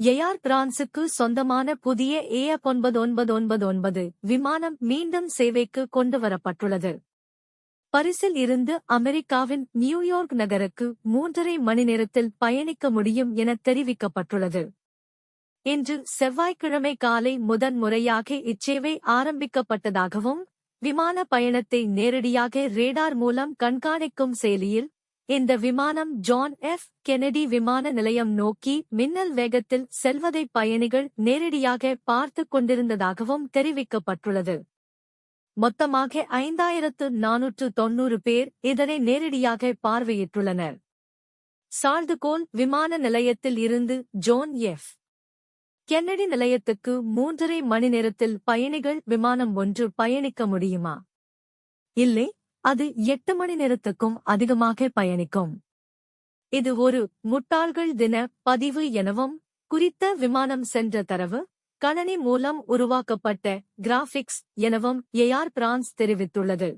Air பிரான்சுக்கு சொந்தமான புதிய ஏஎப் ஒன்பது ஒன்பது ஒன்பது ஒன்பது விமானம் மீண்டும் சேவைக்கு கொண்டுவரப்பட்டுள்ளது. பரிசில் இருந்து அமெரிக்காவின் நியூயார்க் நகருக்கு மூன்றரை மணி நேரத்தில் பயணிக்க முடியும் என தெரிவிக்கப்பட்டுள்ளது. இன்று செவ்வாய்க்கிழமை காலை முதன் முறையாக இச்சேவை ஆரம்பிக்கப்பட்டதாகவும் விமான பயணத்தை நேரடியாக ரேடார் மூலம் கண்காணிக்கும் செயலியில் இந்த விமானம் ஜான் எஃப். கெனடி விமான நிலையம் நோக்கி மின்னல் வேகத்தில் செல்வதை பயணிகள் நேரடியாக பார்த்து கொண்டிருந்ததாகவும் தெரிவிக்கப்பட்டுள்ளது. மொத்தமாக ஐந்தாயிரத்து நானூற்று தொன்னூறு பேர் இதனை நேரடியாக பார்வையிட்டுள்ளனர். சால்துகோல் விமான நிலையத்தில் இருந்து ஜோன் எஃப். கென்னடி நிலையத்துக்கு மூன்றரை மணி நேரத்தில் பயணிகள் விமானம் ஒன்று பயணிக்க முடியுமா? இல்லை அது எட்டு மணி நேரத்துக்கும் அதிகமாக பயணிக்கும். இது ஒரு முட்டாள்கள் தின பதிவு எனவும் குறித்த விமானம் சென்ற தரவு கணனி மூலம் உருவாக்கப்பட்ட கிராபிக்ஸ் எனவும் ஏஆர் பிரான்ஸ் தெரிவித்துள்ளது.